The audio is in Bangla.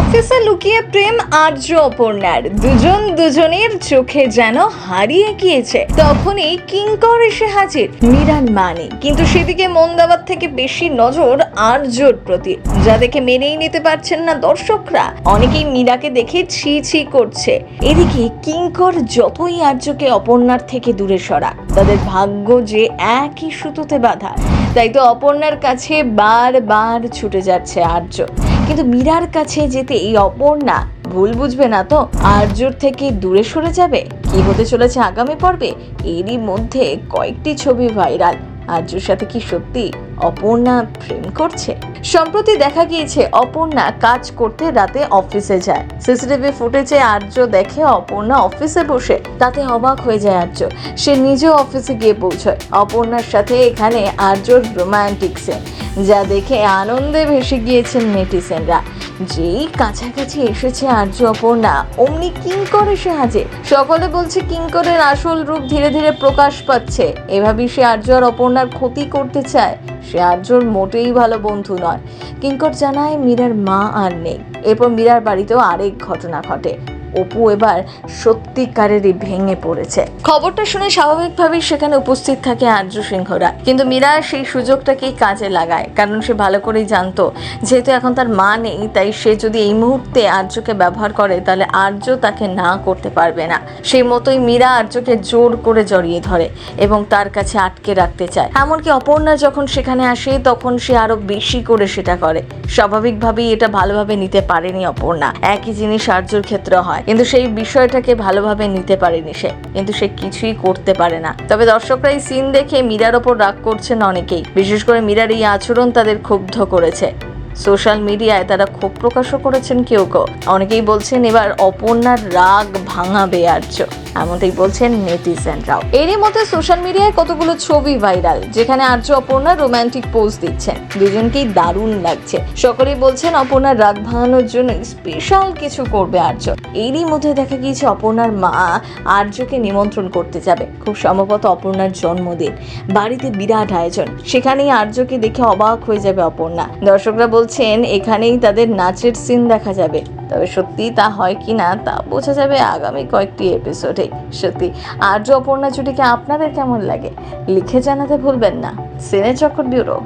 অফিসে লুকিয়ে প্রেম আর্য অপর্ণার। দুজন দুজনের চোখে যেন হারিয়ে গিয়েছে। তখনই কিঙ্কর এসে হাজির, মীরার মানে। কিন্তু সেদিকে মন দেওয়ার থেকে বেশি নজর আর্যর প্রতি। যা দেখে মেনেই নিতে পারছেন না দর্শকরা। অনেকেই মীরাকে দেখে ছি ছি করছে। এদিকে কিঙ্কর যতই আর্যকে অপর্ণার থেকে দূরে সরা তাদের ভাগ্য যে একই সুতোতে বাঁধা। তাই তো অপর্ণার কাছে বারবার ছুটে যাচ্ছে আর্য। কিন্তু মীরার কাছে যেতে এই অপর্ণা ভুল বুঝবে না তো? আর্যর থেকে দূরে সরে যাবে? কি হতে চলেছে আগামী পর্বে? এরই মধ্যে কয়েকটি ছবি ভাইরাল আর্যর সাথে কি সত্যি অপর্ণা প্রেম করছে? সম্প্রতি দেখা গিয়েছে, অপর্ণা কাজ করতে রাতে অফিসে যায়। সিসিটিভি ফুটেজে আর্য দেখে অপর্ণা অফিসে বসে। তাতে অবাক হয়ে যায় আর্য। সে নিজেও অফিসে গিয়ে পৌঁছয়। অপর্ণার সাথে এখানে আর্যর রোমান্টিক সিন যা দেখে আনন্দে ভেসে গিয়েছেন নেটিসেনরা যেই কাছাকাছি এসেছে আর্য অপর্ণা, অমনি কিঙ্করের সাহায্যে। সকলে বলছে কিঙ্করের আসল রূপ ধীরে ধীরে প্রকাশ পাচ্ছে। এভাবেই সে আর্য আর অপর্ণার ক্ষতি করতে চায়। সে আর্যর মোটেই ভালো বন্ধু নয়। কিঙ্কর জানায় মীরার মা আর নেই। এরপর মীরার বাড়িতেও আরেক ঘটনা ঘটে। অপু এবার সত্যিকারেরই ভেঙে পড়েছে। খবরটা শুনে স্বাভাবিকভাবেই সেখানে উপস্থিত থাকে আর্য সিংহরা। কিন্তু মীরা সেই সুযোগটাকেই কাজে লাগায়? কারণ সে ভালো করেই জানতো, যেহেতু এখন তার মা নেই, তাই সে যদি এই মুহূর্তে আর্যকে ব্যবহার করে, তাহলে আর্য তাকে না করতে পারবে না। সেই মতোই মীরা আর্যকে জোর করে জড়িয়ে ধরে এবং তার কাছে আটকে রাখতে চায়। এমনকি অপর্ণা যখন সেখানে আসে, তখন সে আরও বেশি করে সেটা করে। স্বাভাবিকভাবেই এটা ভালোভাবে নিতে পারেনি অপর্ণা। একই জিনিস আর্যর ক্ষেত্রে হয়। কিন্তু সেই বিষয়টাকে ভালোভাবে নিতে পারেনি সে। কিন্তু সে কিছুই করতে পারে না। তবে দর্শকরা এই সিন দেখে মীরার ওপর রাগ করছেন অনেকেই। বিশেষ করে মীরার এই আচরণ তাদের ক্ষুব্ধ করেছে। সোশ্যাল মিডিয়ায় তারা ক্ষোভ প্রকাশও করেছেন কেউ কেউ। অনেকেই বলছেন, এবার অপর্ণার রাগ ভাঙাবে আর্য। এমনটাই বলছেন নেটিজেনরাও। এরই মধ্যে সোশ্যাল মিডিয়ায় কতগুলো ছবি ভাইরাল, যেখানে আর্য অপর্ণা রোমান্টিক পোজ দিচ্ছেন। দুজনকেই দারুণ লাগছে। সকলেই বলছেন অপর্ণার রাগ ভাঙানোর জন্য স্পেশাল কিছু করবে আর্য। এরই মধ্যে দেখা গিয়েছে অপর্ণার মা আর্যকে নিমন্ত্রণ করতে যাবে, খুব সম্ভবত অপর্ণার জন্মদিন, বাড়িতে বিরাট আয়োজন। সেখানেই আর্যকে দেখে অবাক হয়ে যাবে অপর্ণা। দর্শকরা বলছেন, এখানেই তাদের নাচের সিন দেখা যাবে। তবে সত্যি তা হয় কি না তা বোঝা যাবে আগামী কয়েকটি এপিসোডে সত্যি। আর্য অপর্ণা জুটিকে আপনাদের কেমন লাগে? লিখে জানাতে ভুলবেন না। সিনে চক্কর ব্যুরো।